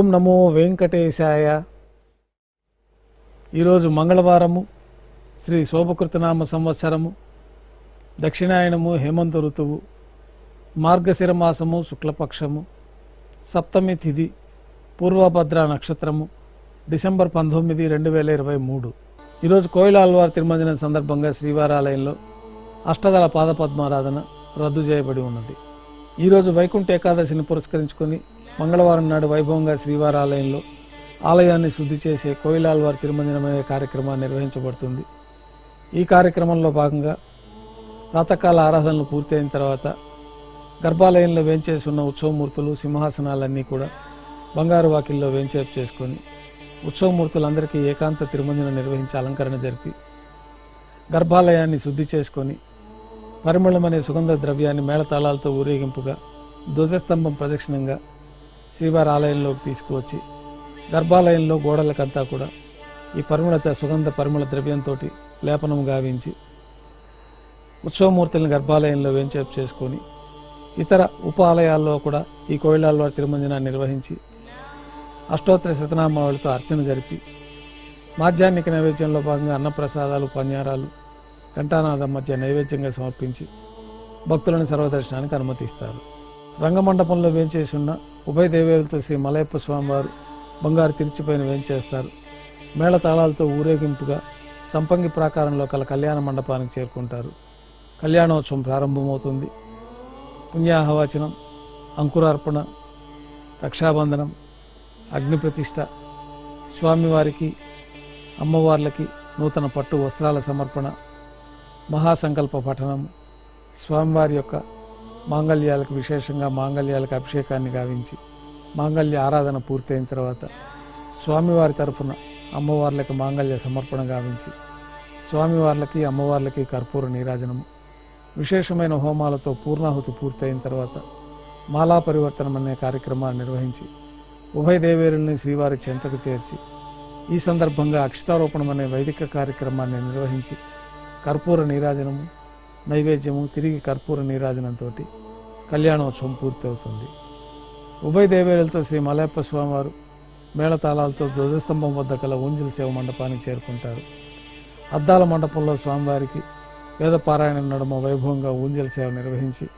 ఓం నమో వెంకటేశాయ. ఈరోజు మంగళవారము శ్రీ శోభకృతనామ సంవత్సరము దక్షిణాయనము హేమంత ఋతువు మార్గశిర మాసము శుక్లపక్షము సప్తమి తిథి పూర్వభద్ర నక్షత్రము డిసెంబర్ పంతొమ్మిది రెండు వేల ఇరవై మూడు. ఈరోజు కోయిలాల్వారి తిరుమంజనం సందర్భంగా శ్రీవారాలయంలో అష్టదళ పాదపద్మారాధన రద్దు చేయబడి ఉన్నది. ఈరోజు వైకుంఠ ఏకాదశిని పురస్కరించుకొని మంగళవారం నాడు వైభవంగా శ్రీవారాలయంలో ఆలయాన్ని శుద్ధి చేసే కోయిలాల్వారి తిరుమంజనం అనే కార్యక్రమాన్ని నిర్వహించబడుతుంది. ఈ కార్యక్రమంలో భాగంగా ప్రాతకాల ఆరాధనలు పూర్తయిన తర్వాత గర్భాలయంలో వేంచేసి ఉన్న ఉత్సవమూర్తులు సింహాసనాలన్నీ కూడా బంగారు వాకిల్లో వేంచేపు చేసుకొని ఉత్సవమూర్తులందరికీ ఏకాంత తిరుమందిన నిర్వహించి అలంకరణ జరిపి గర్భాలయాన్ని శుద్ధి చేసుకొని పరిమళం అనే సుగంధ ద్రవ్యాన్ని మేళతాళాలతో ఊరేగింపుగా ధ్వజస్తంభం ప్రదక్షిణంగా శ్రీవారి ఆలయంలోకి తీసుకువచ్చి గర్భాలయంలో గోడలకంతా కూడా ఈ పరిమళత సుగంధ పరిమళ ద్రవ్యంతో లేపనం గావించి ఉత్సవమూర్తులను గర్భాలయంలో వేంచేపు చేసుకొని ఇతర ఉప ఆలయాల్లో కూడా ఈ కోయిలాల్లో తిరుమంజనాన్ని నిర్వహించి అష్టోత్తర శతనామావళితో అర్చన జరిపి మాధ్యాహ్నిక నైవేద్యంలో భాగంగా అన్నప్రసాదాలు పన్యారాలు కంఠానాథం మధ్య నైవేద్యంగా సమర్పించి భక్తులను సర్వదర్శనానికి అనుమతిస్తారు. రంగమండపంలో వేంచేసి ఉన్న ఉభయ దేవేలతో శ్రీ మలయప్ప స్వామివారు బంగారు తిరిచిపైన వేంచేస్తారు. మేళ తాళాలతో ఊరేగింపుగా సంపంగి ప్రాకారంలో కల కళ్యాణ మండపానికి చేరుకుంటారు. కళ్యాణోత్సవం ప్రారంభమవుతుంది. పుణ్యాహవాచనం అంకురార్పణ రక్షాబంధనం అగ్నిప్రతిష్ఠ స్వామివారికి అమ్మవార్లకి నూతన పట్టు వస్త్రాల సమర్పణ మహాసంకల్ప పఠనం స్వామివారి యొక్క మాంగళ్యాలకు విశేషంగా మాంగళ్యాలకు అభిషేకాన్ని గావించి మాంగళ్య ఆరాధన పూర్తయిన తర్వాత స్వామివారి తరఫున అమ్మవార్లకు మాంగళ్య సమర్పణ గావించి స్వామివార్లకి అమ్మవార్లకి కర్పూర నీరాజనము. విశేషమైన హోమాలతో పూర్ణాహుతి పూర్తయిన తర్వాత మాలా పరివర్తనం అనే కార్యక్రమాన్ని నిర్వహించి ఉభయ దేవేరుల్ని శ్రీవారి చెంతకు చేర్చి ఈ సందర్భంగా అక్షతారోపణం అనే వైదిక కార్యక్రమాన్ని నిర్వహించి కర్పూర నీరాజనము నైవేద్యము తిరిగి కర్పూర నీరాజనంతో కళ్యాణోత్సవం పూర్తవుతుంది. ఉభయ దేవేలతో శ్రీ మలయప్ప స్వామివారు మేళతాళాలతో ధ్వజస్తంభం వద్ద కల ఊంజిల సేవ మండపానికి చేరుకుంటారు. అద్దాల మండపంలో స్వామివారికి వేదపారాయణం నడుమ వైభవంగా ఊంజల సేవ నిర్వహించి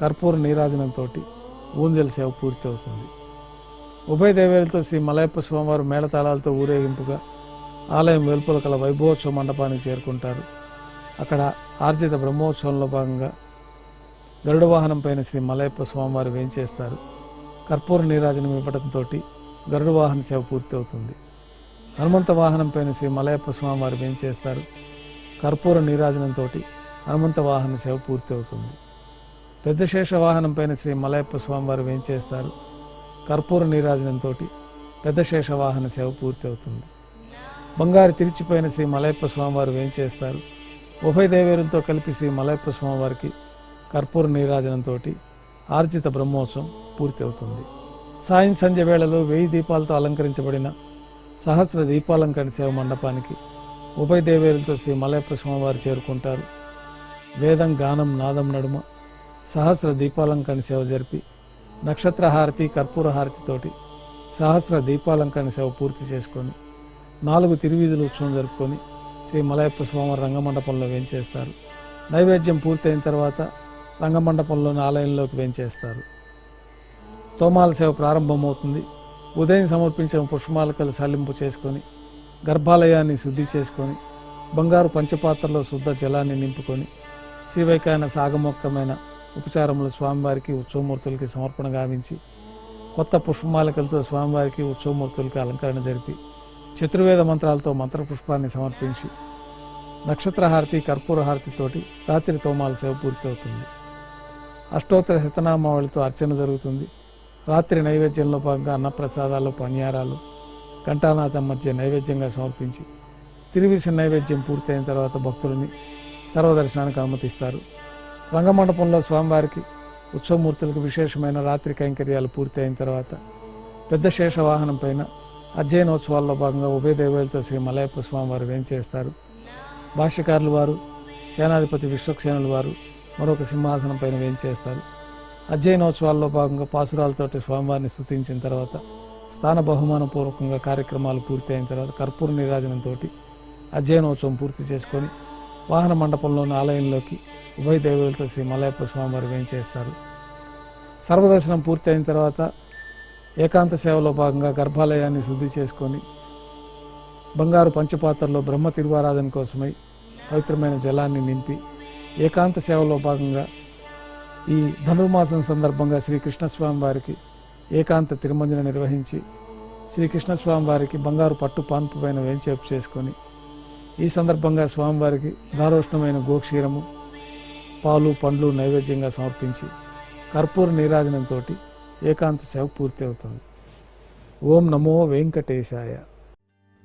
కర్పూర నీరాజనంతో ఊంజల సేవ పూర్తవుతుంది. ఉభయ దేవేలతో శ్రీ మలయప్ప స్వామివారు మేళతాళాలతో ఊరేగింపుగా ఆలయం వెలుపల కల వైభవోత్సవ మండపానికి చేరుకుంటారు. అక్కడ ఆర్జిత బ్రహ్మోత్సవంలో భాగంగా గరుడ వాహనం పైన శ్రీ మలయప్ప స్వామివారు వేంచేస్తారు. కర్పూర నీరాజనం ఇవ్వడంతో గరుడ వాహన సేవ పూర్తి అవుతుంది. హనుమంత వాహనం పైన శ్రీ మలయప్ప స్వామివారు వేంచేస్తారు. కర్పూర నీరాజనంతో హనుమంత వాహన సేవ పూర్తి అవుతుంది. పెద్ద శేష వాహనం పైన శ్రీ మలయప్ప స్వామివారు వేంచేస్తారు. కర్పూర నీరాజనంతో పెద్ద శేష వాహన సేవ పూర్తి అవుతుంది. బంగారు తిరిచిపోయిన శ్రీ మలయప్ప స్వామివారు వేంచేస్తారు. ఉభయ దేవేరులతో కలిపి శ్రీ మలయప్ప స్వామివారికి కర్పూర నీరాజనంతో ఆర్జిత బ్రహ్మోత్సవం పూర్తి అవుతుంది సాయం సంధ్య వేళలో వెయ్యి దీపాలతో అలంకరించబడిన సహస్ర దీపాలంకరణ సేవ మండపానికి ఉభయ దేవేరులతో శ్రీ మలయప్ప స్వామివారు చేరుకుంటారు. వేదం గానం నాదం నడుమ సహస్ర దీపాలంకరణ సేవ జరిపి నక్షత్ర హారతి కర్పూర హారతితోటి సహస్ర దీపాలంకరణ సేవ పూర్తి చేసుకొని నాలుగు తిరువీధులు ఉత్సవం జరుపుకొని శ్రీ మలయప్ప స్వామి రంగమండపంలో వేంచేస్తారు. నైవేద్యం పూర్తయిన తర్వాత రంగమండపంలోని ఆలయంలోకి వేంచేస్తారు. తోమాల సేవ ప్రారంభమవుతుంది. ఉదయం సమర్పించిన పుష్పమాలకలు సల్లింపు చేసుకొని గర్భాలయాన్ని శుద్ధి చేసుకొని బంగారు పంచపాత్రలో శుద్ధ జలాన్ని నింపుకొని శ్రీవైకాయన సాగమోక్తమైన ఉపచారములు స్వామివారికి ఉత్సవమూర్తులకి సమర్పణ గావించి కొత్త పుష్పమాలికలతో స్వామివారికి ఉత్సవమూర్తులకి అలంకరణ జరిపి చతుర్వేద మంత్రాలతో మంత్రపుష్పాన్ని సమర్పించి నక్షత్రహారతి కర్పూర హారతితోటి రాత్రి తోమాల సేవ పూర్తవుతుంది. అష్టోత్తర శతనామావళితో అర్చన జరుగుతుంది. రాత్రి నైవేద్యంలో భాగంగా అన్నప్రసాదాలు పనియారాలు ఘంటానాథం మధ్య నైవేద్యంగా సమర్పించి తిరువిసిన నైవేద్యం పూర్తయిన తర్వాత భక్తులని సర్వదర్శనానికి అనుమతిస్తారు. రంగమండపంలో స్వామివారికి ఉత్సవమూర్తులకు విశేషమైన రాత్రి కైంకర్యాలు పూర్తయిన తర్వాత పెద్ద శేషవాహనం పైన అధ్యయనోత్సవాల్లో భాగంగా ఉభయ దేవేలతో శ్రీ మలయప్ప స్వామివారు వేంచేస్తారు. భాష్యకారులు వారు సేనాధిపతి విశ్వక్సేనులు వారు మరొక సింహాసనం పైన వేంచేస్తారు. అధ్యయనోత్సవాల్లో భాగంగా పాసురాలతోటి స్వామివారిని స్థుతించిన తర్వాత స్థాన బహుమాన పూర్వకంగా కార్యక్రమాలు పూర్తి అయిన తర్వాత కర్పూర నిరాజనంతో అధ్యయనోత్సవం పూర్తి చేసుకొని వాహన మండపంలోని ఆలయంలోకి ఉభయ దేవులతో శ్రీ మలయప్ప స్వామివారు వేంచేస్తారు. సర్వదర్శనం పూర్తి అయిన తర్వాత ఏకాంత సేవలో భాగంగా గర్భాలయాన్ని శుద్ధి చేసుకొని బంగారు పంచపాత్రలో బ్రహ్మ తిరువారాధన కోసమై పవిత్రమైన జలాన్ని నింపి ఏకాంత సేవలో భాగంగా ఈ ధనుర్మాసం సందర్భంగా శ్రీకృష్ణస్వామి వారికి ఏకాంత తిరుమంజన నిర్వహించి శ్రీకృష్ణస్వామి వారికి బంగారు పట్టు పాన్పు పైన వేంచేపు చేసుకొని ఈ సందర్భంగా స్వామివారికి దారోష్ణమైన గోక్షీరము పాలు పండ్లు నైవేద్యంగా సమర్పించి కర్పూర నీరాజనంతో ఏకాంత సేవ పూర్తి అవుతుంది. ఓం నమో వెంకటేశాయ.